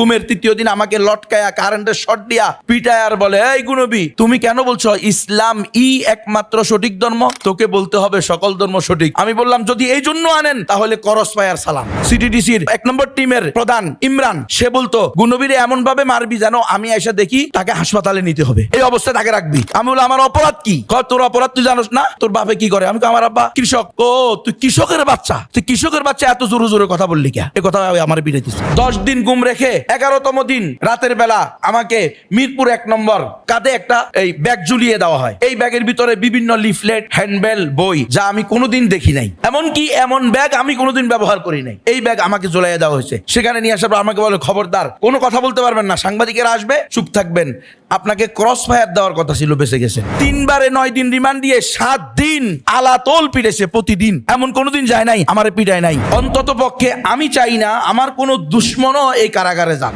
ঘুমের তৃতীয় দিন আমাকে লটকায়া কারেন্টের শর্ট দিয়া পিটায় আর বলে, এই গুনবি তুমি কেন বলছো ইসলাম ই একমাত্র সঠিক ধর্ম? তোকে বলতে হবে সকল ধর্ম সঠিক। আমি বললাম, যদি এই জন্য আনেন, তাহলে করস পায়ার সালাম। সিটিডিসির এক নম্বর টিমের প্রধান ইমরান, সে বলতো গুনবীরে এমন ভাবে মারবি যেন আমি এসে দেখি তাকে হাসপাতালে নিতে হবে। এই অবস্থায় তাকে রাখবি। আমি বললাম, আমার অপরাধ কি? তোর অপরাধ তুই জানোস না? তোর বাপে কি করে? আমি আমার আব্বা কৃষক। ও, তুই কৃষকের বাচ্চা? তুই কৃষকের বাচ্চা? এত জোরে জোরে কথা বললি কে? এ কথা আমার বিরেছিস দশ দিন গুম রেখে এগারোতম দিন, রাতের বেলা আমাকে মিরপুর এক নম্বর কাঁধে একটা এই ব্যাগ ঝুলিয়ে দেওয়া হয়। এই ব্যাগের ভিতরে বিভিন্ন লিফলেট, হ্যান্ডবেল, বই, যা আমি কোনোদিন দেখি নাই। এমনকি এমন ব্যাগ আমি কোনোদিন ব্যবহার করি নাই। এই ব্যাগ আমাকে ঝুলাইয়া দেওয়া হয়েছে। সেখানে নিয়ে আসার পর আমাকে বলে, খবরদার, কোনো কথা বলতে পারবেন না। সাংবাদিকেরা আসবে, চুপ থাকবেন। আপনাকে ক্রস ফায়ার দেওয়ার কথা ছিল, বেঁচে গেছে। তিনবারে নয় দিন রিমান্ড দিয়ে সাত দিন আলাতোল পিটেছে প্রতিদিন। এমন কোনোদিন যায় নাই, আমার পিটায় নাই। অন্তত পক্ষে আমি চাই না, আমার কোনো দুশ্মনও এই কারাগারে যাক।